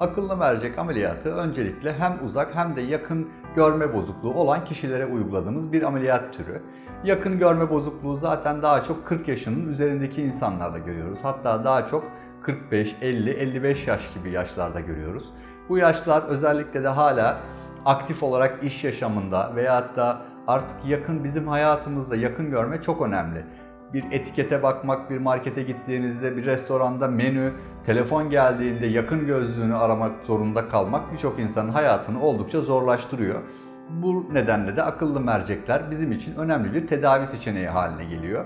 Akıllı mercek ameliyatı öncelikle hem uzak hem de yakın görme bozukluğu olan kişilere uyguladığımız bir ameliyat türü. Yakın görme bozukluğu zaten daha çok 40 yaşının üzerindeki insanlarda görüyoruz. Hatta daha çok 45, 50, 55 yaş gibi yaşlarda görüyoruz. Bu yaşlar özellikle de hala aktif olarak iş yaşamında veyahut da artık yakın bizim hayatımızda yakın görme çok önemli. Bir etikete bakmak, bir markete gittiğinizde, bir restoranda menü, telefon geldiğinde yakın gözlüğünü aramak zorunda kalmak birçok insanın hayatını oldukça zorlaştırıyor. Bu nedenle de akıllı mercekler bizim için önemli bir tedavi seçeneği haline geliyor.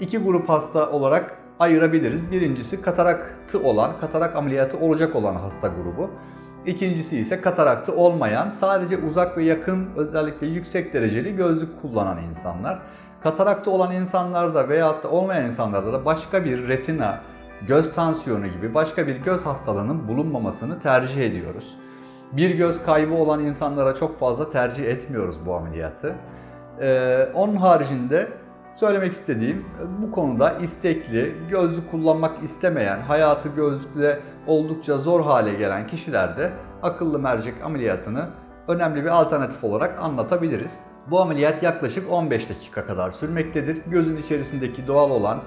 İki grup hasta olarak ayırabiliriz. Birincisi kataraktı olan, katarak ameliyatı olacak olan hasta grubu. İkincisi ise kataraktı olmayan, sadece uzak ve yakın özellikle yüksek dereceli gözlük kullanan insanlar. Kataraktı olan insanlarda veyahut da olmayan insanlarda da başka bir retina, göz tansiyonu gibi başka bir göz hastalığının bulunmamasını tercih ediyoruz. Bir göz kaybı olan insanlara çok fazla tercih etmiyoruz bu ameliyatı. Ee, onun haricinde söylemek istediğim bu konuda istekli, gözlük kullanmak istemeyen, hayatı gözlükle oldukça zor hale gelen kişilerde akıllı mercek ameliyatını önemli bir alternatif olarak anlatabiliriz. Bu ameliyat yaklaşık 15 dakika kadar sürmektedir. Gözün içerisindeki doğal olan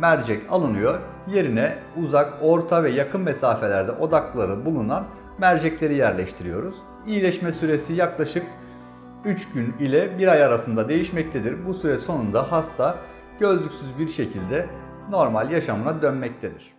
mercek alınıyor. Yerine uzak, orta ve yakın mesafelerde odakları bulunan mercekleri yerleştiriyoruz. İyileşme süresi yaklaşık 3 gün ile 1 ay arasında değişmektedir. Bu süre sonunda hasta gözlüksüz bir şekilde normal yaşamına dönmektedir.